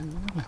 Mm-hmm.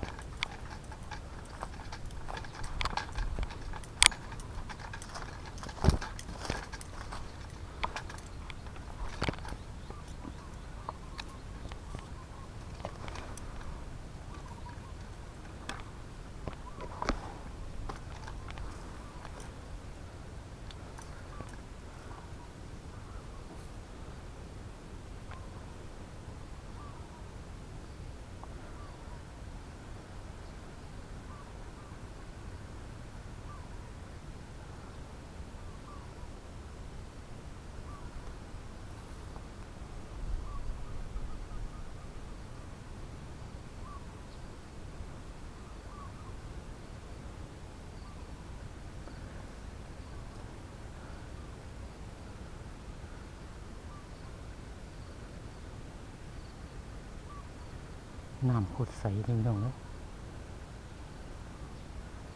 น้ำโคตรใสเลยพี่น้องเนอะ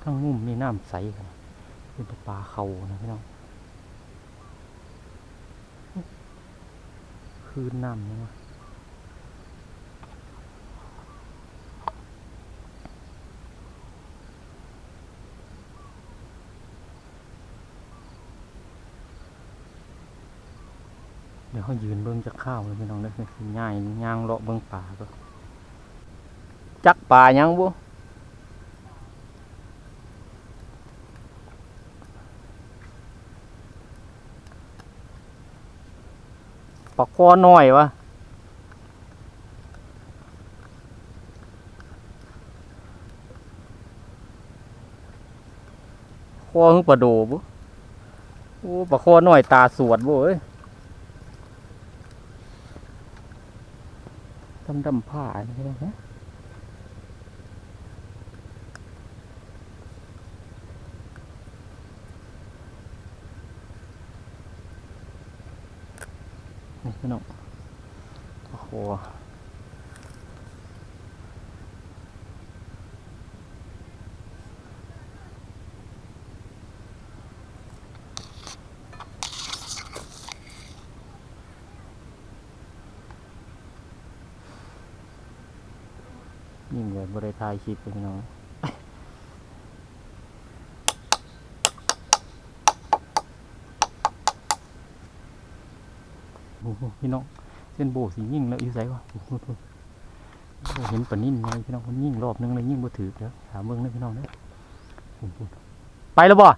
ข้างมุมนี่น้ำใสครับเป็นปลาเขานะพี่น้อง คืนน้ำนี่วะเดี๋ยวเขายืนเบิ้งจะข้าวเลยพี่น้องเลยคืง่ายย่างเลาะเบิ้งป่าก็ จักป่ายังบุปลาคอน้อยวะคอคือปลาโดบุโอ้ปลาคอน้อยตาสวดบุเอ้ยดำดำผ้าอันนี่นะ พี่น้องโอ้โหยิ่งเลยบริทายคลิปเลยพี่น้องโอ้โห พี่น้องเส้นโบสียิ่งแล้วอยู่ใสวะโอ้โหโอ้เห็นปะนิ่นไงพี่น้องมันยิ่งรอบนึงเลยยิ่งบ่ถือแล้วถามเมืองนะพี่น้องเนี่ยไปแล้วบ่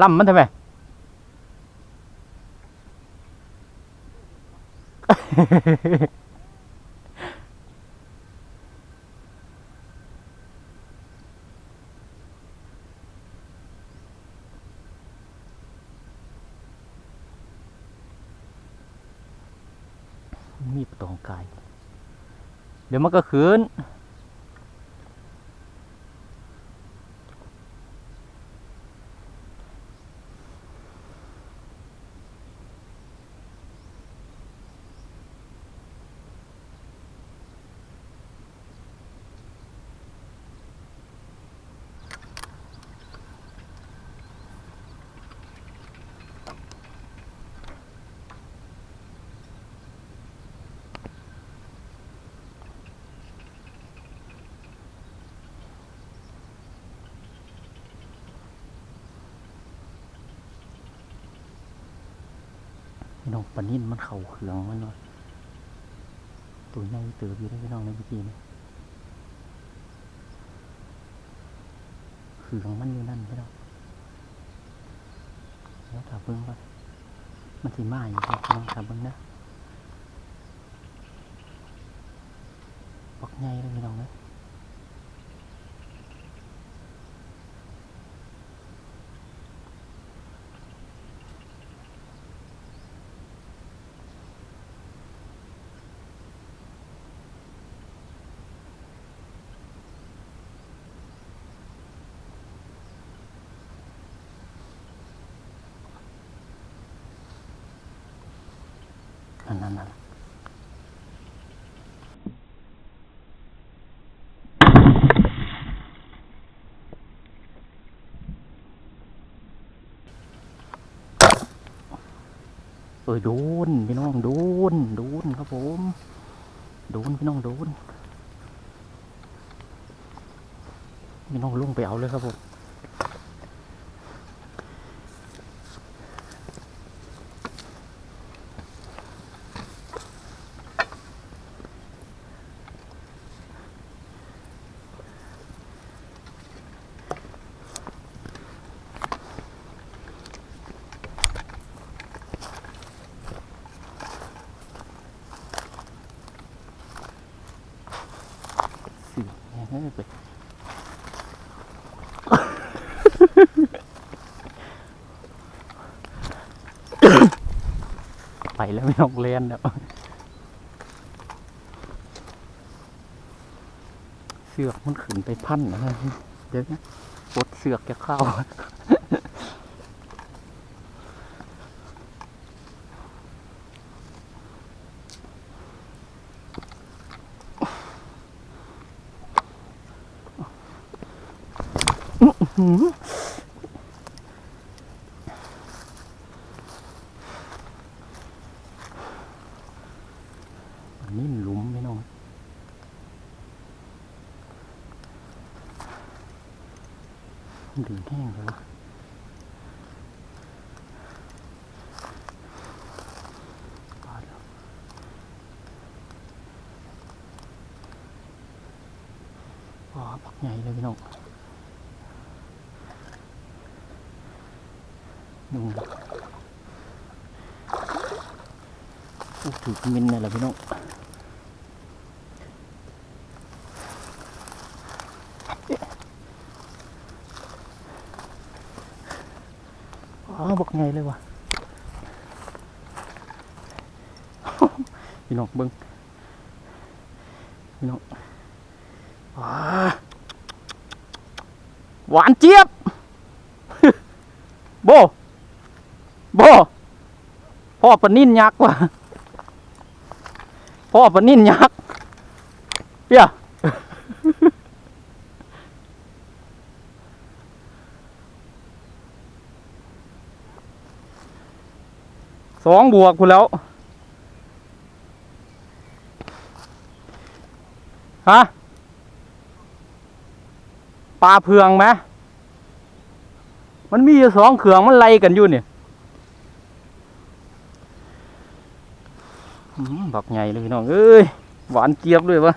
ล่ำมันทำไม มีประตองกาย เดี๋ยวมันก็คืน พี่น้องปนิ่นมันเข่าเขืองมันเนาะตัวใหญ่เติบอยู่ได้พี่น้องในเมื่อกี้นี่เขืองมันอยู่นั่นพี่น้องแล้วถาเบิ้งว่ามันสิมาอยู่ครับพี่น้องถาเบิ้งนะปักใหญ่เลยพี่น้องนะ นั่นนั่นนั่นเออโดนพี่น้องโดนโดนครับผมโดนพี่น้องโดนพี่น้องลงไปเอาเลยครับผม สิ ไปไปแล้วไม่ต้องเล่นแล้วเสือกมันขึ้นไปพันนะเดี๋ยวนะปดเสือกจะเข้า นนี้มันหลุมไม่น้องมันดึงแห้งแล้วอ๋อปักใหญ่เลยพี่น้อง นุ่งอู้ถือมินนี่แหละพี่น้องอ๋อบักใหญ่เลยวะพี่น้องเบิ้งพี่น้องหวานเจี๊ยบ โบ พ่อปนิ่นยักษ์ว่ะพ่อปนิ่นยักษ์เปียสองบวกคุณแล้ว ฮะ ปลาเพืองไหมมันมีสองเขืองมันไล่กันอยู่เนี่ยอืม บักใหญ่เลยพี่น้องเอ้ยหวานเจี๊ยบเลยวะ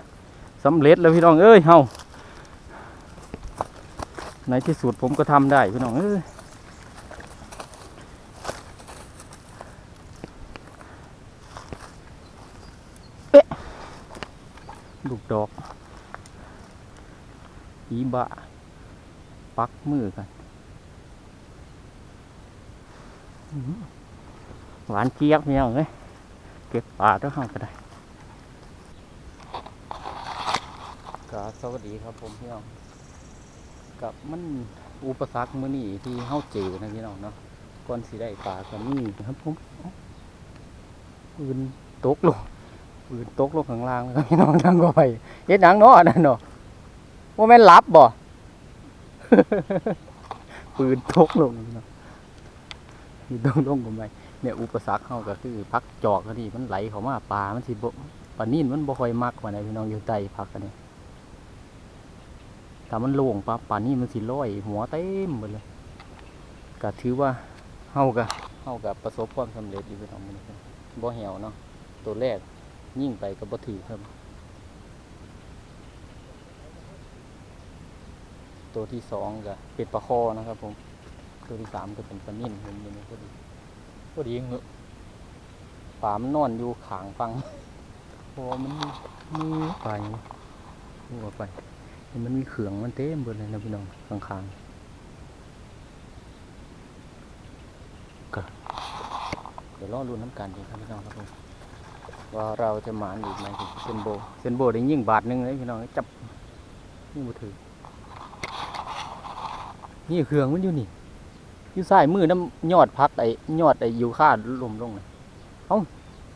สำเร็จแล้วพี่น้องเอ้ยเฮาในที่สุดผมก็ทำได้พี่น้องเอ้ยลูกดอก อีบะ ปักมือกันอื้อหือหวานเจี๊ยบเนี่ยเอ้ย เก็บปลาด้วยห้องก็ได้ก็สวัสดีครับผมพี่น้องกับมันอุปสรรคมื้อนี้ที่เฮาเจอนะพี่น้องเนาะก่อนสิได้ปลาก็มีครับผมอ้าปืนตกลงปืนตกลงข้างล่างแล้วพี่น้องทั้งก็ไปเฮ็ดหยังเนาะนั่นเนาะว่าแม่นหลับบ่ปืนตกลงพี่น้องปืนตกลงก็ไป เนี่ยอุปสรรคเฮาก็คือพักจอกนี่มันไหลเข้ามาปลา มันสิบปลานิ่นมันบ่ค่อยมักว่าไหนพี่น้องอยู่ใต้พักกันนี่ถ้ามันโล่งปลาปลานี่มันสิลอย หัวเต็มหมดเลยก็ถือว่าเฮาก็เฮาก็ประสบความสำเร็จอยู่พี่น้องมันบ่เหี่ยวเนาะตัวแรกยิ่งไปก็บ่ถือครับตัวที่สองก็เป็ดปลาคอนะครับผม ตัวที่สามก็เป็นปลานิ่นเห็นอยู่นี่พอดี อดีเหงอปลามันนอนอยู่ขางฟังพราะว่ามันมีไปหัวไป มันมีเขืองมันเต็มเบิดเลยนะพี่น้องข้างๆก็เดี๋ยวรอรุนน้ำกันดีครับพี่น้องครับผมว่าเราจะหมานอีกไหมเซนโบเซนโบได้ยิ่งบาทหนึ่งเลยพี่น้องจับนี่มือถือนี่เครื่องมันอยู่นี่ อยู่ใส่มือน้ำยอดพักไอ้ยอดไอ้ยูค่าลมลงเลยเอ้า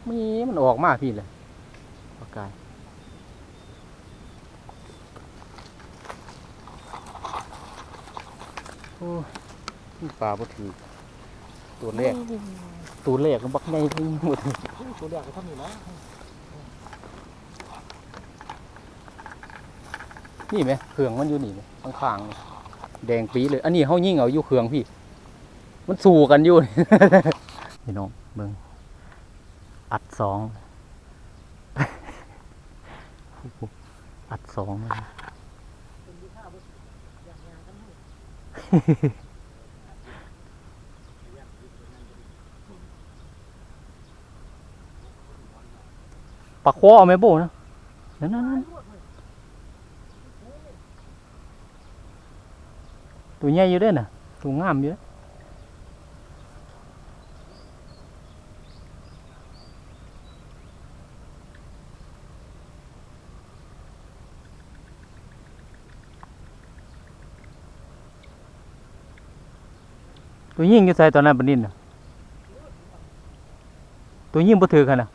มีมันออกมาพี่เลยปากกายโอ้ยนี่ปลาบ่ถือตัวแรกตัวแรกมันบักใหญ่ที่หมดตัวแรกก็ทำอยู่นะนี่ไหมเครื่องมันอยู่นี่ไหมข้างๆนี่แดงปีเลย อันนี้เขายิ่งเอาอยู่เครื่องพี่ มันสู้กันอยู่ พี่น้องเบิ่งอัดสอง อัดสองเลยปลาคอเอาไหมโบนะนั่นนั่นตัวใหญ่อยู่ด้วยน่ะตัวงามอยู่ด้อ ตัวยิ่งยู่ใส่ตอนนั้นบดินนะตัวยิ่งบ่ถือขนาด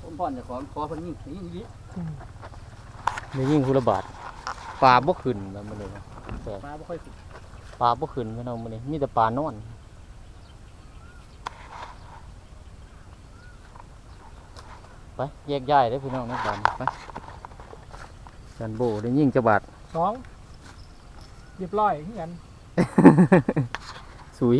ผมพ่นจะขอขอเพิ่งยิ่งยิ่งยิ่งคุระบาดปลาบ่ขึ้นแล้วมันเลยแต่ปลาบ่ค่อยขึ้นปลาบ่ขึ้นพี่น้อมันเลยมีแต่ปลานอน ไปแยกย้ายได้อพี่น้องนะบานไปจันโบได้ยิ่งจะบาทสองเรียบร้อยคือกัน สุย